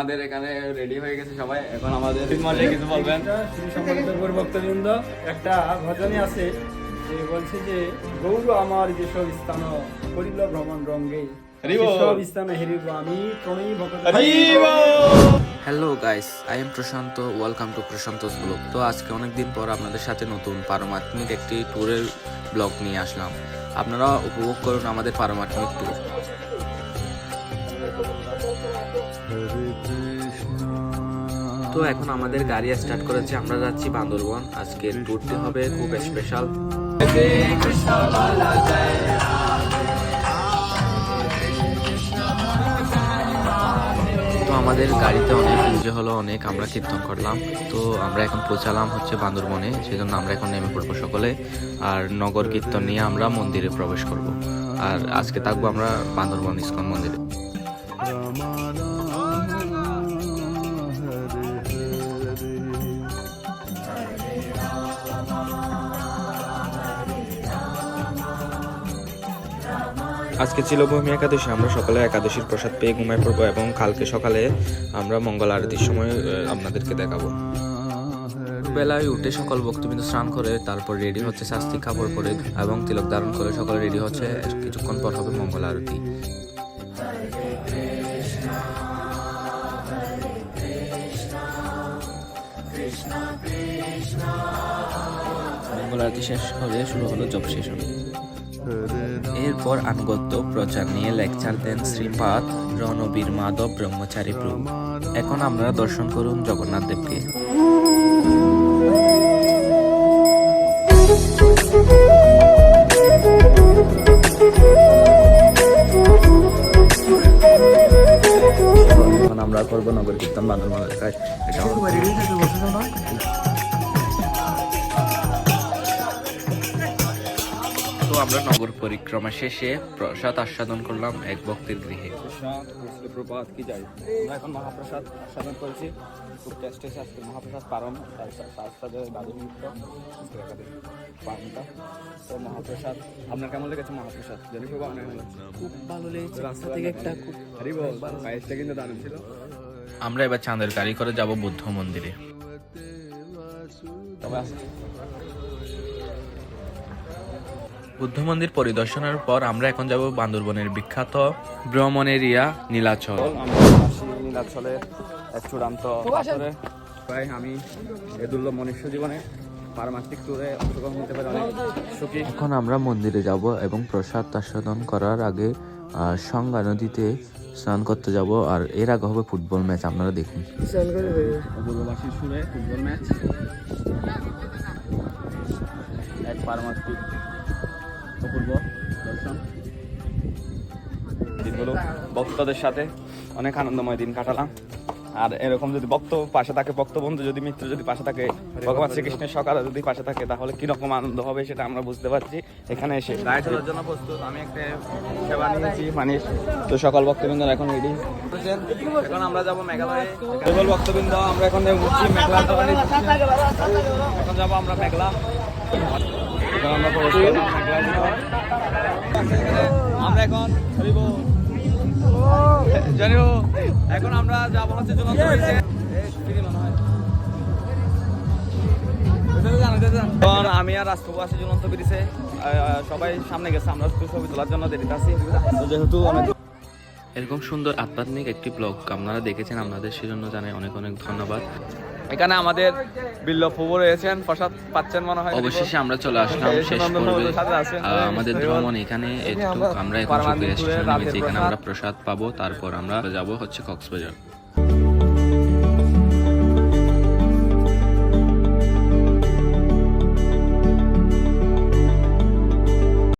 আমাদের এখানে রেডি হয়ে গেছে সবাই। এখন আমাদের কিছু বলবেন? শ্রী সম্মানিত ভক্তবৃন্দ একটা ভজনে আছে যে বলছে যে গৌর আমার যেসব স্থান করিল ভ্রমণ রঙ্গে hello guys I am Prashant welcome to Prashant blog তো আজকে অনেকদিন পর আপনাদের সাথে নতুন পারমাত্মিক একটি ট্যুরের ব্লগ নিয়ে আসলাম। আপনারা উপভোগ করুন আমাদের পারমাত্মিক ট্যুর তো এখন আমাদের গাড়ি স্টার্ট করেছে, আমরা যাচ্ছি বান্দরবন। আজকের ট্যুরটি হবে খুব স্পেশাল তো আমাদের গাড়িতে অনেক এনজয় হলো, অনেক আমরা কীর্তন করলাম। তো আমরা এখন পৌঁছালাম হচ্ছে বান্দরবনে, সেজন্য আমরা এখন নেমে পড়ব সকলে। আর নগর কীর্তন নিয়ে আমরা মন্দিরে প্রবেশ করব। আর আজকে থাকব আমরা বান্দরবন ইস্কন মন্দিরে। আজকে ছিল ভূমি একাদশী, আমরা সকালে একাদশীর প্রসাদ পেয়ে ঘুমায় পড়ব এবং কালকে সকালে আমরা মঙ্গল আরতির সময় আপনাদেরকে দেখাবো। বেলায় উঠে সকল ভক্তবৃন্দ স্নান করে, তারপর রেডি হচ্ছে শাস্তি, কাপড় পরে এবং তিলক ধারণ করে সকলে রেডি হচ্ছে, কিছুক্ষণ পর হবে মঙ্গল আরতি। মঙ্গল আরতি শেষ হলে শুরু হলো জব সেশন এরপর আনুগত্য প্রচার নিয়ে লেকচার দেন শ্রীপাদ রণবীর মাধব ব্রহ্মচারী প্রভু এখন আমরা দর্শন করুন জগন্নাথ দেবকে। আমরা করব নগর কীর্তন এলাকায়। এটা আমরা নগর পরিক্রমা শেষে প্রসাদ আস্বাদন করলাম এক ভক্তের গৃহে। প্রপাত কি যাই। আমরা এখন মহাপ্রসাদ আস্বাদন করেছি। খুব টেস্ট এসে আজকে। মহাপ্রসাদ পারম তার সা- সাথে বাদু মিত্র তো মহাপ্রসাদ আপনার কেমন লেগেছে মহাপ্রসাদ? জানি খুব খুব ভালো লেগেছে। রাস্তা থেকে একটা খুব পায়েসটা কিন্তু দারুণ ছিল। আমরা এবার চাঁদের গাড়ি করে যাব বুদ্ধ মন্দিরে। তবে বুদ্ধ মন্দির পরিদর্শনের পর আমরা এখন যাব বান্দরবনের বিখ্যাত ভ্রমণ এরিয়া নীলাচল। আমি আসি নীলাচলে এক চূড়ান্ত ভাই আমি এ দুর্লভ মনুষ্য জীবনে ট্যুরে অংশগ্রহণ করতে পারি অনেক সুখী। এখন আমরা মন্দিরে যাব এবং প্রসাদ আস্বাদন করার আগে সঙ্গা নদীতে স্নান করতে যাব আর এর আগে হবে ফুটবল ম্যাচ আপনারা দেখুন। সুরে ফুটবল ম্যাচ। এক দর্শন দিনগুলো ভক্তদের সাথে অনেক আনন্দময় দিন কাটালাম। আর এরকম যদি ভক্ত পাশে থাকে ভক্ত বন্ধু যদি মিত্র যদি পাশে থাকে ভগবান শ্রীকৃষ্ণের সকালে যদি পাশে থাকে তাহলে কীরকম আনন্দ হবে সেটা আমরা বুঝতে পারছি এখানে এসে। গায়ে চলার জন্য প্রস্তুত আমি একটা সেবা নিয়েছি। পানির তো সকল ভক্তবৃন্দ এখন রেডি এখন আমরা যাব মেঘালয়ে। সকল ভক্তবৃন্দ আমরা এখন মেঘলা এখন যাব আমরা মেঘলা। আমরা এখন এখন আমরা যাব আমি আর আছি ঝুলন্ত ব্রিজে। আহ, সবাই সামনে গেছে আমরা ছবি তোলার জন্য দেরিতে যেহেতু এরকম সুন্দর আধ্যাত্মিক একটি ব্লগ আপনারা দেখেছেন আপনাদের সেজন্য জানাই অনেক অনেক ধন্যবাদ। এখানে আমাদের বিল্ল প্রভু রয়েছেন প্রসাদ পাচ্ছেন মনে হয়। অবশেষে আমরা চলে আসলাম শেষ পর্বে। আমাদের ভ্রমণ এখানে একটু আমরা এখন চলে এসেছি এখানে। আমরা প্রসাদ। পাবো তারপর আমরা যাব হচ্ছে কক্সবাজার।